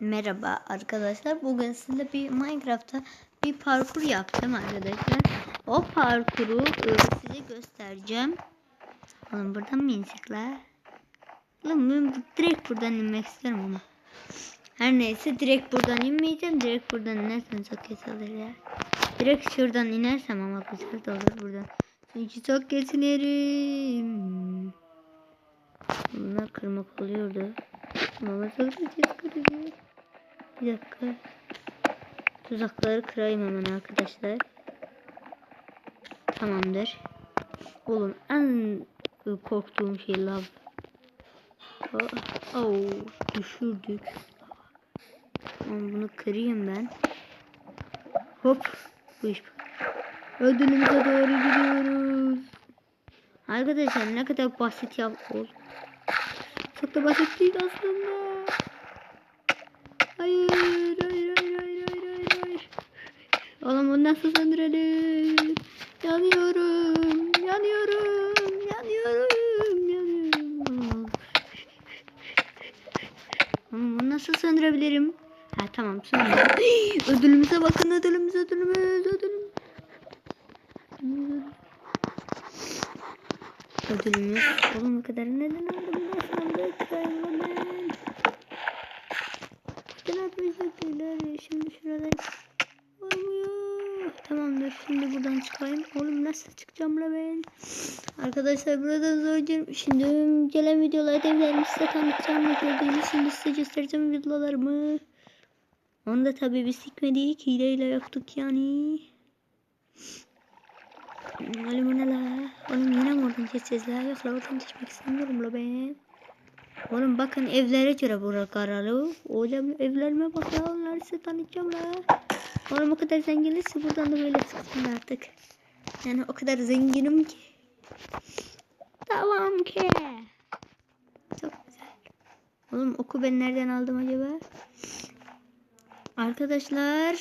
Merhaba arkadaşlar. Bugün sizinle bir Minecraft'ta bir parkur yaptım arkadaşlar. O parkuru e, size göstereceğim. Oğlum buradan mı insek la? Oğlum ben direkt buradan inmek istiyorum ama. Her neyse direkt buradan inmeyeceğim. Direkt buradan inersem çok kötü olur ya. Direkt şuradan inersem ama güzel de olur buradan. Çünkü çok geçinirim. Bunlar kırmak oluyordu. Mama çok kırıyor. Bir dakika. Tuzakları kırayım hemen arkadaşlar. Tamamdır. Oğlum en korktuğum şey lav. Oh, oh, düşürdük. Tamam bunu kırayım ben. Hop. Bu iş. Ödülümüze doğru gidiyoruz. Arkadaşlar ne kadar basit yap ol. Çok da basit değil aslında. Hayır, hayır, hayır, hayır, hayır, hayır. Oğlum bunu nasıl söndürelim? Yanıyorum, yanıyorum, yanıyorum, yanıyorum. Oğlum bunu nasıl söndürebilirim? Ha tamam söndürdüm. ödülümüze bakın ödülümüz, ödülümüz, ödülümüz. Ödülümüz. Oğlum bu kadar neden aldım ben sandık? Ben. Neden atmayacaklar? Şimdi şuradan. Tamamdır. Şimdi buradan çıkayım. Oğlum nasıl çıkacağım la ben? Arkadaşlar buradan zor Şimdi gelen videolarda evlerimi size tanıtacağım. Gördüğünüz şimdi size göstereceğim videolarımı. Onu da tabii biz sikmedik. Hileyle yaptık yani. Oğlum ne la? Oğlum yine mi oradan geçeceğiz la? Yok la oradan geçmek istemiyorum la ben. Oğlum bakın evlere göre bura kararlı. Oğlum evlerime bak la onları size tanıtacağım la. Oğlum o kadar zenginse buradan da böyle çıksın artık. Yani o kadar zenginim ki. Tamam ki. Çok güzel. Oğlum oku ben nereden aldım acaba? Arkadaşlar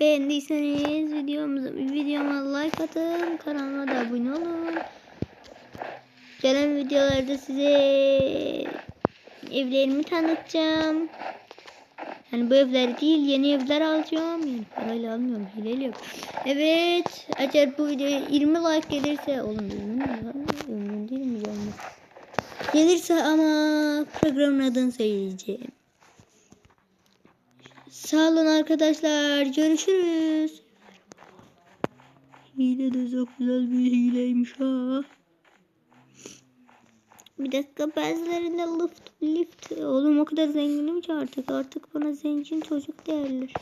beğendiyseniz videomuza videoma like atın, kanalıma da abone olun. Gelen videolarda size evlerimi tanıtacağım. Yani bu evler değil yeni evler alacağım. Yani parayla almıyorum hileyle yok. Evet eğer bu videoya 20 like gelirse oğlum 20 mi lan? 20 değil mi gelmez. Gelirse ama programın adını söyleyeceğim. Sağ olun arkadaşlar. Görüşürüz. Hile de çok güzel bir hileymiş ha. Bir dakika bazılarında lift lift. Oğlum o kadar zenginim ki artık. Artık bana zengin çocuk derler.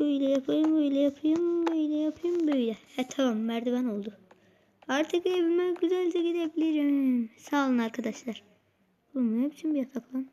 Böyle yapayım, böyle yapayım, böyle yapayım, böyle. He tamam merdiven oldu. Artık evime güzelce gidebilirim. Sağ olun arkadaşlar. Oğlum ne biçim bir yatak lan?